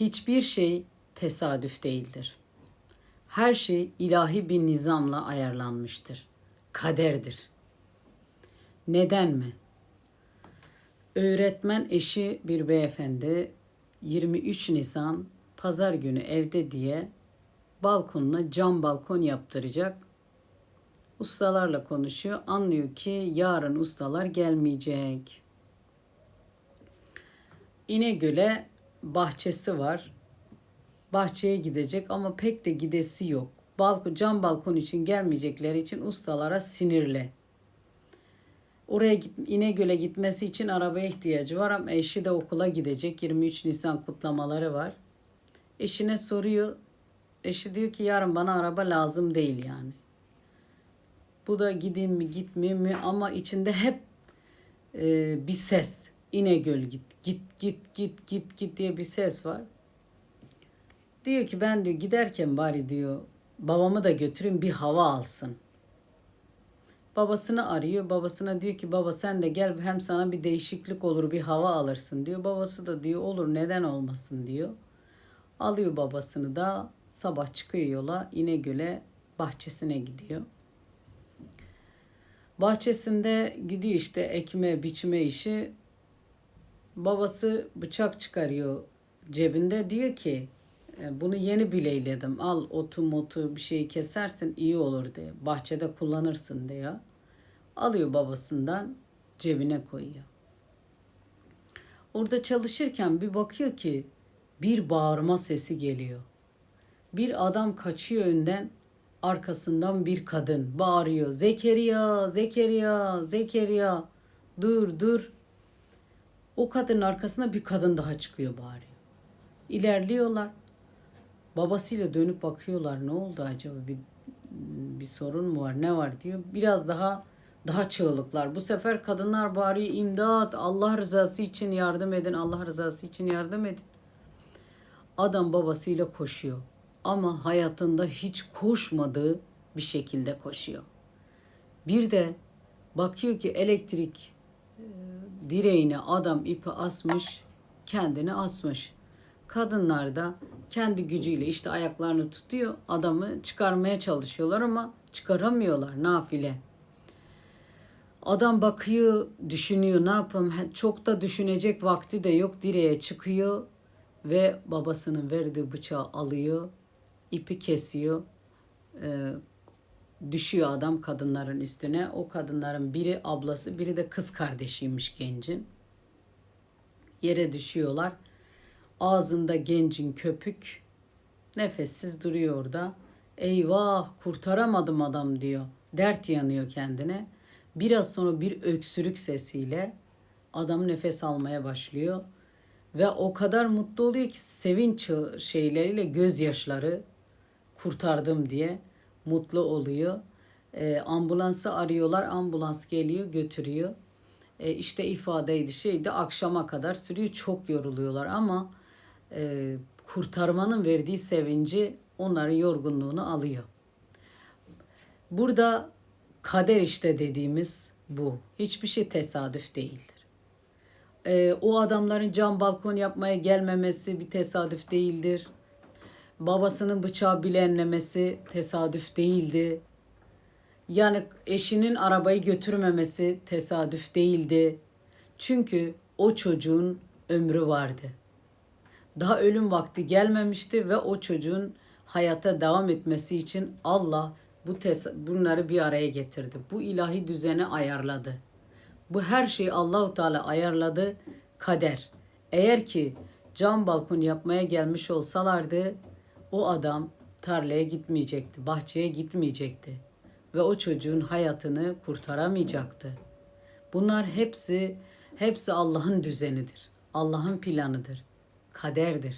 Hiçbir şey tesadüf değildir. Her şey ilahi bir nizamla ayarlanmıştır. Kaderdir. Neden mi? Öğretmen eşi bir beyefendi 23 Nisan pazar günü evde diye balkonuna cam balkon yaptıracak. Ustalarla konuşuyor. Anlıyor ki yarın ustalar gelmeyecek. İnegöl'e bahçesi var. Bahçeye gidecek ama pek de gidesi yok. Balkon, cam balkon için gelmeyecekleri için ustalara sinirli. Oraya git, İnegöl'e gitmesi için arabaya ihtiyacı var ama eşi de okula gidecek. 23 Nisan kutlamaları var. Eşine soruyor. Eşi diyor ki yarın bana araba lazım değil yani. Bu da gideyim mi gitmeyeyim mi ama içinde hep e, bir ses. İnegöl git git git git git git diye bir ses var. Diyor ki ben diyor giderken bari diyor babamı da götürün bir hava alsın. Babasını arıyor. Babasına diyor ki baba sen de gel hem sana bir değişiklik olur bir hava alırsın diyor. Babası da diyor olur neden olmasın diyor. Alıyor babasını da sabah çıkıyor yola İnegöl'e bahçesine gidiyor. Bahçesinde gidiyor işte ekme biçme işi. Babası bıçak çıkarıyor cebinde diyor ki "E, bunu yeni bileyledim al otu motu bir şey kesersin iyi olur diye bahçede kullanırsın diyor. Alıyor babasından cebine koyuyor. Orada çalışırken bir bakıyor ki bir bağırma sesi geliyor. Bir adam kaçıyor önden, arkasından bir kadın bağırıyor. Zekeriya, Zekeriya, Zekeriya. Dur, dur. O kadının arkasına bir kadın daha çıkıyor bağırıyor. İlerliyorlar. Babasıyla dönüp bakıyorlar. Ne oldu acaba? Bir, bir sorun mu var? Ne var diyor. Biraz daha daha çığlıklar. Bu sefer kadınlar bağırıyor. İmdat, Allah rızası için yardım edin. Allah rızası için yardım edin. Adam babasıyla koşuyor. Ama hayatında hiç koşmadığı bir şekilde koşuyor. Bir de bakıyor ki elektrik e, direğine adam ipi asmış, kendini asmış. Kadınlar da kendi gücüyle işte ayaklarını tutuyor, adamı çıkarmaya çalışıyorlar ama çıkaramıyorlar nafile. Adam bakıyor, düşünüyor ne yapayım. Çok da düşünecek vakti de yok. Direğe çıkıyor ve babasının verdiği bıçağı alıyor, ipi kesiyor. Ee, düşüyor adam kadınların üstüne. O kadınların biri ablası, biri de kız kardeşiymiş gencin. Yere düşüyorlar. Ağzında gencin köpük. Nefessiz duruyor orada. Eyvah kurtaramadım adam diyor. Dert yanıyor kendine. Biraz sonra bir öksürük sesiyle adam nefes almaya başlıyor. Ve o kadar mutlu oluyor ki sevinç şeyleriyle gözyaşları kurtardım diye mutlu oluyor. Ee, ambulansı arıyorlar. Ambulans geliyor götürüyor. Ee, işte ifadeydi şeydi akşama kadar sürüyor. Çok yoruluyorlar ama e, kurtarmanın verdiği sevinci onların yorgunluğunu alıyor. Burada kader işte dediğimiz bu. Hiçbir şey tesadüf değildir. Ee, o adamların cam balkon yapmaya gelmemesi bir tesadüf değildir. Babasının bıçağı bilenlemesi tesadüf değildi. Yani eşinin arabayı götürmemesi tesadüf değildi. Çünkü o çocuğun ömrü vardı. Daha ölüm vakti gelmemişti ve o çocuğun hayata devam etmesi için Allah bu tes- bunları bir araya getirdi. Bu ilahi düzeni ayarladı. Bu her şeyi Allahu Teala ayarladı. Kader. Eğer ki cam balkon yapmaya gelmiş olsalardı o adam tarlaya gitmeyecekti, bahçeye gitmeyecekti ve o çocuğun hayatını kurtaramayacaktı. Bunlar hepsi hepsi Allah'ın düzenidir. Allah'ın planıdır. Kaderdir.